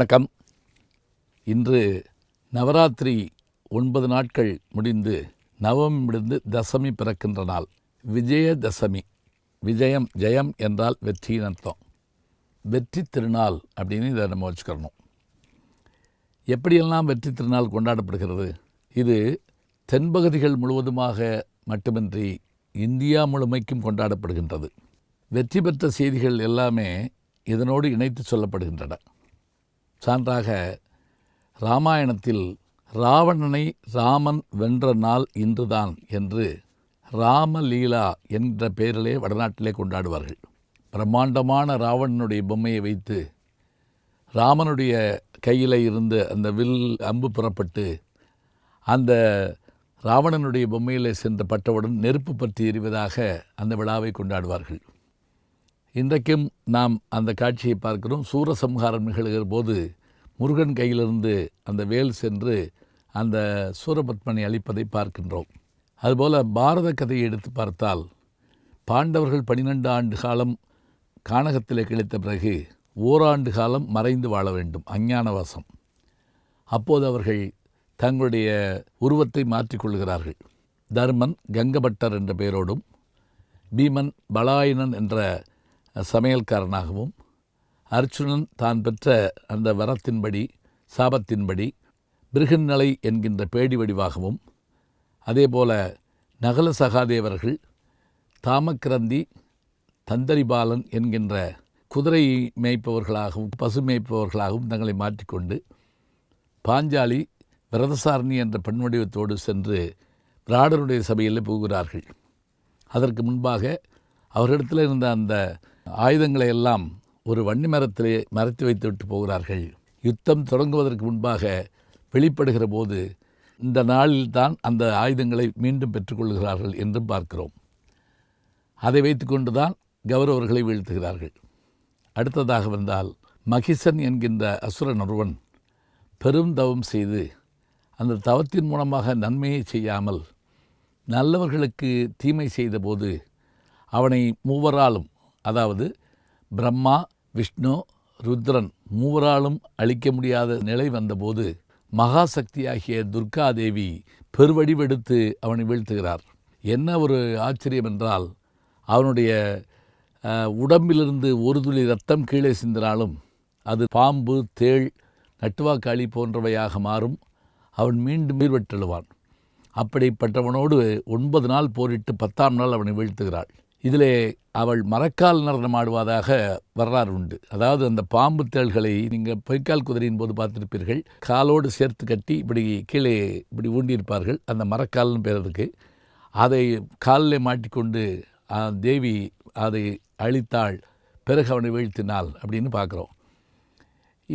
வணக்கம். இன்று நவராத்திரி ஒன்பது நாட்கள் முடிந்து நவமி முடிந்து தசமி பிறக்கின்ற நாள். விஜயதசமி. விஜயம் ஜெயம் என்றால் வெற்றியின் அர்த்தம். வெற்றி திருநாள் அப்படின்னு இதை நம்ம வச்சுக்கிறணும். எப்படியெல்லாம் வெற்றி திருநாள் கொண்டாடப்படுகிறது? இது தென்பகுதிகள் முழுவதுமாக மட்டுமின்றி இந்தியா முழுமைக்கும் கொண்டாடப்படுகின்றது. வெற்றி பெற்ற செய்திகள் எல்லாமே இதனோடு இணைத்து சொல்லப்படுகின்றன. சான்றாக ராமாயணத்தில் ராவணனை ராமன் வென்ற நாள் இன்றுதான் என்று ராமலீலா என்ற பெயரிலே வடநாட்டிலே கொண்டாடுவார்கள். பிரம்மாண்டமான ராவணனுடைய பொம்மையை வைத்து ராமனுடைய கையில் இருந்து அந்த வில் அம்பு புறப்பட்டு அந்த ராவணனுடைய பொம்மையில் சென்று பட்டவுடன் நெருப்பு பற்றி எறிவதாக அந்த விழாவை கொண்டாடுவார்கள். இன்றைக்கும் நாம் அந்த காட்சியை பார்க்கிறோம். சூரசம்ஹாரம் நிகழ்கிற போது முருகன் கையிலிருந்து அந்த வேல் சென்று அந்த சூரபத்மனை அழிப்பதை பார்க்கின்றோம். அதுபோல் பாரத கதையை எடுத்து பார்த்தால் பாண்டவர்கள் பன்னிரெண்டு ஆண்டு காலம் கானகத்தில் கிழித்த பிறகு ஓராண்டு காலம் மறைந்து வாழ வேண்டும். அஞ்ஞானவாசம். அப்போது அவர்கள் தங்களுடைய உருவத்தை மாற்றிக்கொள்கிறார்கள் தர்மன் கங்கபட்டர் என்ற பெயரோடும் பீமன் பலாயனன் என்ற சமையல்காரனாகவும் அர்ச்சுனன் தான் பெற்ற அந்த வரத்தின்படி சாபத்தின்படி பிருகன்னலை என்கின்ற பேடி வடிவாகவும் அதேபோல நகல சகாதேவர்கள் தாமக்கிரந்தி தந்தரிபாலன் என்கின்ற குதிரை மேய்ப்பவர்களாகவும் பசு மேய்ப்பவர்களாகவும் தங்களை மாற்றிக்கொண்டு பாஞ்சாலி விரதசாரணி என்ற பெண் வடிவத்தோடு சென்று பிராடருடைய சபையில் புகுகிறார்கள். அதற்கு முன்பாக அவர்களிடத்தில் இருந்த அந்த ஆயுதங்களை எல்லாம் ஒரு வன்னி மரத்திலே மறைத்து வைத்துவிட்டு போகிறார்கள். யுத்தம் தொடங்குவதற்கு முன்பாக வெளிப்படுகிற போது இந்த நாளில்தான் அந்த ஆயுதங்களை மீண்டும் பெற்றுக்கொள்கிறார்கள் என்றும் பார்க்கிறோம். அதை வைத்துக்கொண்டு தான் கௌரவர்களை வீழ்த்துகிறார்கள். அடுத்ததாக வந்தால் மகிசன் என்கின்ற அசுரன் ஒருவன் பெரும் தவம் செய்து அந்த தவத்தின் மூலமாக நன்மையை செய்யாமல் நல்லவர்களுக்கு தீமை செய்தபோது அவனை மூவராலும் அதாவது பிரம்மா விஷ்ணு ருத்ரன் மூவராலும் அழிக்க முடியாத நிலை வந்தபோது மகாசக்தியாகிய துர்காதேவி பெருவடிவெடுத்து அவனை வீழ்த்துகிறார். என்ன ஒரு ஆச்சரியம் என்றால் அவனுடைய உடம்பிலிருந்து ஒரு துளி ரத்தம் கீழே சிந்தினாலும் அது பாம்பு தேள் நட்டுவாக்காளி போன்றவையாக மாறும். அவன் மீண்டும் உயிர் பெற்றெழுவான் அப்படிப்பட்டவனோடு ஒன்பது நாள் போரிட்டு பத்தாம் நாள் அவனை வீழ்த்துகிறாள். இதிலே அவள் மரக்கால் நடனம் ஆடுவதாக வரலாறு உண்டு. அதாவது அந்த பாம்பு தேள்களை நீங்கள் பொய்க்கால் குதிரையின் போது பார்த்துருப்பீர்கள். காலோடு சேர்த்து கட்டி இப்படி கீழே இப்படி ஊண்டியிருப்பார்கள். அந்த மரக்கால்னு பேரதுக்கு அதை காலில் மாட்டிக்கொண்டு தேவி அதை அழித்தாள் பிறகு அவனை வீழ்த்தினாள் அப்படின்னு பார்க்குறோம்.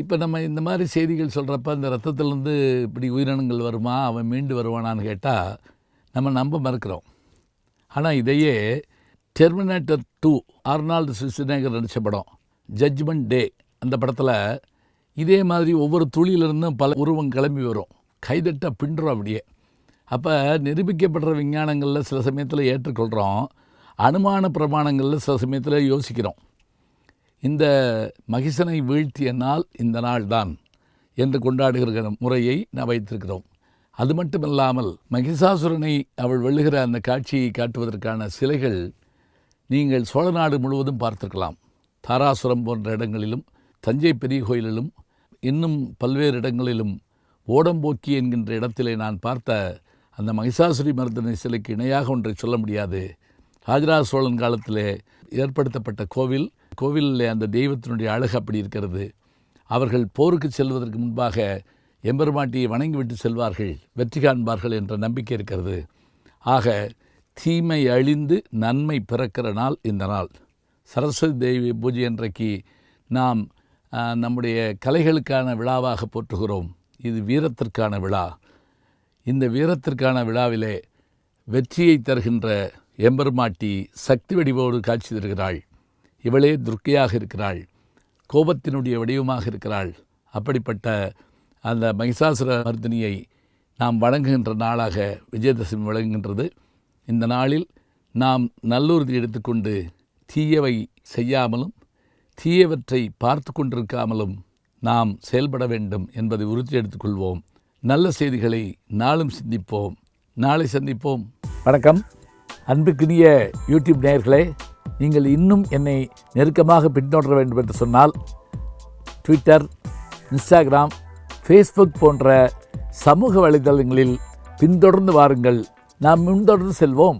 இப்போ நம்ம இந்த மாதிரி செய்திகள் சொல்கிறப்ப அந்த ரத்தத்துலேருந்து இப்படி உயிரினங்கள் வருமா? அவன் மீண்டு வருவானான்னு கேட்டால் நம்ம நம்ப மறுக்கிறோம். ஆனால் இதையே டெர்மினேட்டர் டூ அர்னால்டு சிசினேகர் நடித்த படம் ஜட்ஜ்மெண்ட் டே அந்த படத்தில் இதே மாதிரி ஒவ்வொரு துளியிலிருந்தும் பல உருவம் கிளம்பி வரும். கைதட்ட பின்றோம் அப்படியே. அப்போ நிரூபிக்கப்படுற விஞ்ஞானங்களில் சில சமயத்தில் ஏற்றுக்கொள்கிறோம் அனுமான பிரமாணங்களில் சில சமயத்தில் யோசிக்கிறோம். இந்த மகிசனை வீழ்த்திய நாள் இந்த நாள் தான் என்று கொண்டாடுகிற முறையை நான் வைத்திருக்கிறோம். அது மட்டுமில்லாமல் மகிஷாசுரனை அவள் வெழுகிற அந்த காட்சியை காட்டுவதற்கான சிலைகள் நீங்கள் சோழ நாடு முழுவதும் பார்த்திருக்கலாம். தாராசுரம் போன்ற இடங்களிலும் தஞ்சை பெரிய கோயிலிலும் இன்னும் பல்வேறு இடங்களிலும் ஓடம்போக்கி என்கின்ற இடத்திலே நான் பார்த்த அந்த மகிஷாசுரி மர்தனை சிலைக்கு இணையாக ஒன்றை சொல்ல முடியாது. ராஜராஜ சோழன் காலத்திலே ஏற்படுத்தப்பட்ட கோவில் கோவிலில் அந்த தெய்வத்தினுடைய அழகு அப்படி இருக்கிறது. அவர்கள் போருக்கு செல்வதற்கு முன்பாக எம்பெருமாட்டியை வணங்கிவிட்டு செல்வார்கள் வெற்றி காண்பார்கள் என்ற நம்பிக்கை இருக்கிறது. ஆக தீமை அழிந்து நன்மை பிறக்கிற நாள் இந்த நாள். சரஸ்வதி தேவி பூஜை அன்றைக்கு நாம் நம்முடைய கலைகளுக்கான விழாவாக போற்றுகிறோம். இது வீரத்திற்கான விழா. இந்த வீரத்திற்கான விழாவிலே வெற்றியை தருகின்ற எம்பெருமாட்டி சக்தி வடிவோடு காட்சி தருகிறாள். இவளே துர்க்கையாக இருக்கிறாள். கோபத்தினுடைய வடிவமாக இருக்கிறாள். அப்படிப்பட்ட அந்த மகிஷாசுர மர்தினியை நாம் வணங்குகின்ற நாளாக விஜயதசமி வழங்குகின்றது இந்த நாளில் நாம் நல்லுறுதி எடுத்துக்கொண்டு தீயவை செய்யாமலும் தீயவற்றை பார்த்து கொண்டிருக்காமலும் நாம் செயல்பட வேண்டும் என்பதை உறுதி எடுத்துக்கொள்வோம் நல்ல செய்திகளை நாளும் சிந்திப்போம். நாளை சந்திப்போம். வணக்கம். அன்புக்குரிய யூடியூப் நேயர்களே நீங்கள் இன்னும் என்னை நெருக்கமாக பின்தொடர வேண்டும் என்று சொன்னால் ட்விட்டர் இன்ஸ்டாகிராம் ஃபேஸ்புக் போன்ற சமூக வலைதளங்களில் பின்தொடர்ந்து வாருங்கள். நாம் முன்தொடர்ந்து செல்வோம்.